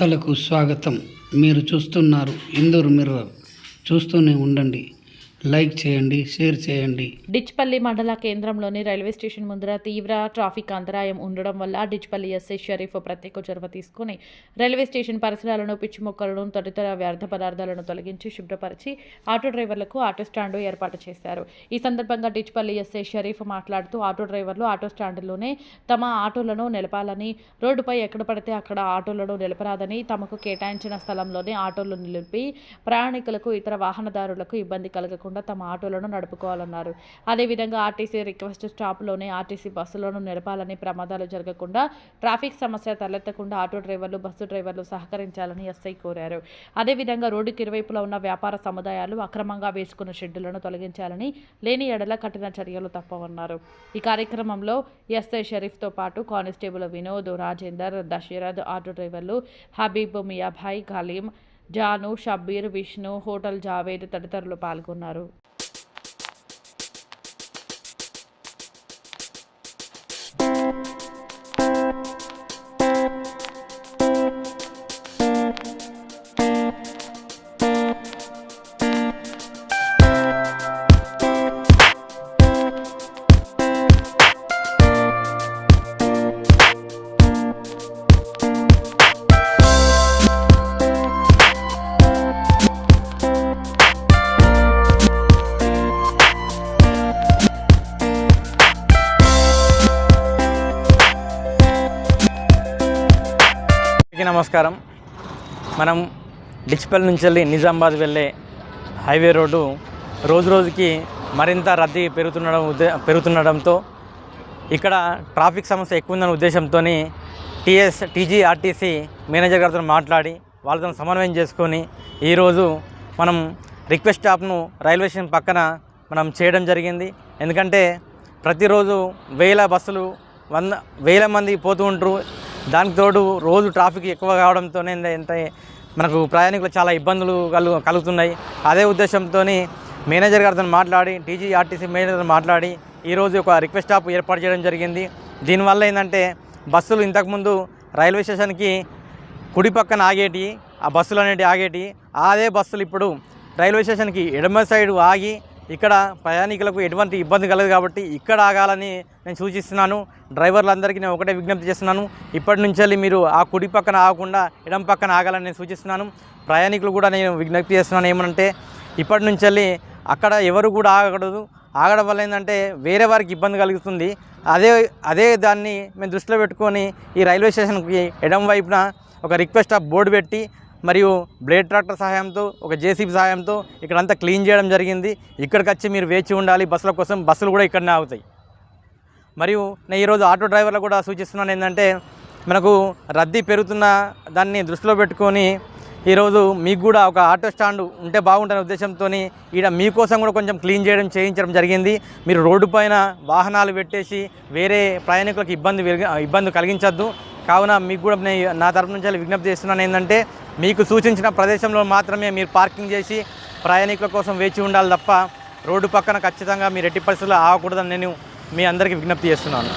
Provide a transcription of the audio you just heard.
వార్తలకు స్వాగతం. మీరు చూస్తున్నారు ఇందూర్ మిర్రర్. చూస్తూనే ఉండండి. లైక్ చేయండి షేర్ చేయండి. డిచ్పల్లి మండల కేంద్రంలోని రైల్వే స్టేషన్ ముందర తీవ్ర ట్రాఫిక్ అంతరాయం ఉండడం వల్ల డిచ్పల్లి ఎస్ఐ షరీఫ్ ప్రత్యేక చొరవ తీసుకుని రైల్వే స్టేషన్ పరిసరాలను పిచ్చి మొక్కలను తదితర వ్యర్థ పదార్థాలను తొలగించి శుభ్రపరిచి ఆటో డ్రైవర్లకు ఆటో స్టాండు ఏర్పాటు చేశారు. ఈ సందర్భంగా డిచ్పల్లి ఎస్ఐ షరీఫ్ మాట్లాడుతూ ఆటో డ్రైవర్లు ఆటో స్టాండులోనే తమ ఆటోలను నిలపాలని రోడ్డుపై ఎక్కడ పడితే అక్కడ ఆటోలను నిలపరాదని తమకు కేటాయించిన స్థలంలోనే ఆటోలు నిలిపి ప్రయాణికులకు ఇతర వాహనదారులకు ఇబ్బంది కలగకుండా తమ ఆటోలను నడుపుకోవాలన్నారు. అదేవిధంగా ఆర్టీసీ రిక్వెస్ట్ స్టాప్లోనే ఆర్టీసీ బస్సులను నడపాలని ప్రమాదాలు జరగకుండా ట్రాఫిక్ సమస్య తలెత్తకుండా ఆటో డ్రైవర్లు బస్సు డ్రైవర్లు సహకరించాలని ఎస్ఐ కోరారు. అదేవిధంగా రోడ్డుకి ఇరువైపులా ఉన్న వ్యాపార సముదాయాలు అక్రమంగా వేసుకున్న షెడ్డులను తొలగించాలని లేని ఎడల కఠిన చర్యలు తప్పవన్నారు. ఈ కార్యక్రమంలో ఎస్ఐ షరీఫ్తో పాటు కానిస్టేబుల్ వినోద్ రాజేందర్ దశరథ్ ఆటో డ్రైవర్లు హబీబ్ మియాభాయ్ ఖలీం జాను షబ్బీర్ విష్ణు హోటల్ జావేద్ తదితరులు పాల్గొన్నారు. అందరికీ నమస్కారం. మనం డిచ్పల్ నుంచి వెళ్ళి నిజామాబాద్ వెళ్ళే హైవే రోడ్డు రోజు రోజుకి మరింత రద్దీ పెరుగుతుండడం పెరుగుతుండడంతో ఇక్కడ ట్రాఫిక్ సమస్య ఎక్కువ ఉందనే ఉద్దేశంతో టీఎస్ టీజీఆర్టీసీ మేనేజర్ గారితో మాట్లాడి వాళ్ళతో సమన్వయం చేసుకొని ఈరోజు మనం రిక్వెస్ట్ స్టాప్ను రైల్వే స్టేషన్ పక్కన మనం చేయడం జరిగింది. ఎందుకంటే ప్రతిరోజు వేల బస్సులు వంద వేల మంది పోతూ ఉంటారు. దానికి తోడు రోజు ట్రాఫిక్ ఎక్కువ కావడంతోనే ఎంత మనకు ప్రయాణికులు చాలా ఇబ్బందులు కలు కలుగుతున్నాయి. అదే ఉద్దేశంతో మేనేజర్ గారితో మాట్లాడి టీజీఆర్టీసీ మేనేజర్తో మాట్లాడి ఈరోజు ఒక రిక్వెస్ట్ స్టాప్ ఏర్పాటు చేయడం జరిగింది. దీనివల్ల ఏంటంటే బస్సులు ఇంతకుముందు రైల్వే స్టేషన్కి కుడి పక్కన ఆగేటి ఆ బస్సులు అనేటివి ఆగేటి అదే బస్సులు ఇప్పుడు రైల్వే స్టేషన్కి ఎడమ సైడు ఆగి ఇక్కడ ప్రయాణికులకు ఎటువంటి ఇబ్బంది కలదు కాబట్టి ఇక్కడ ఆగాలని నేను సూచిస్తున్నాను. డ్రైవర్లందరికీ నేను ఒకటే విజ్ఞప్తి చేస్తున్నాను. ఇప్పటి నుంచి మీరు ఆ కుడి పక్కన ఆగకుండా ఎడం పక్కన ఆగాలని నేను సూచిస్తున్నాను. ప్రయాణికులు కూడా నేను విజ్ఞప్తి చేస్తున్నాను ఏమనంటే ఇప్పటి నుంచి అక్కడ ఎవరు కూడా ఆగకూడదు. ఆగడం వల్ల ఏంటంటే వేరే వారికి ఇబ్బంది కలుగుతుంది. అదే అదే దాన్ని మేము దృష్టిలో పెట్టుకొని ఈ రైల్వే స్టేషన్కి ఎడం వైపున ఒక రిక్వెస్ట్ ఆఫ్ బోర్డు పెట్టి మరియు బ్లేడ్ ట్రాక్టర్ సహాయంతో ఒక జేసీబీ సహాయంతో ఇక్కడంతా క్లీన్ చేయడం జరిగింది. ఇక్కడికి వచ్చి మీరు వేచి ఉండాలి. బస్సుల కోసం బస్సులు కూడా ఇక్కడనే ఆగుతాయి. మరియు నేను ఈరోజు ఆటో డ్రైవర్లకు కూడా సూచిస్తున్నాను ఏంటంటే మనకు రద్దీ పెరుగుతున్న దాన్ని దృష్టిలో పెట్టుకొని ఈరోజు మీకు కూడా ఒక ఆటో స్టాండ్ ఉంటే బాగుంటుందనే ఉద్దేశంతో ఈడ మీకోసం కూడా కొంచెం క్లీన్ చేయడం చేయించడం జరిగింది. మీరు రోడ్డు పైన వాహనాలు పెట్టేసి వేరే ప్రయాణికులకు ఇబ్బంది ఇబ్బంది కలిగించద్దు. కావున మీకు కూడా నేను నా తరపు నుంచి విజ్ఞప్తి చేస్తున్నాను ఏంటంటే మీకు సూచించిన ప్రదేశంలో మాత్రమే మీరు పార్కింగ్ చేసి ప్రయాణికుల కోసం వేచి ఉండాలి తప్ప రోడ్డు పక్కన ఖచ్చితంగా మీరు ఎట్టి పరిస్థితుల్లో ఆగకూడదని నేను మీ అందరికీ విజ్ఞప్తి చేస్తున్నాను.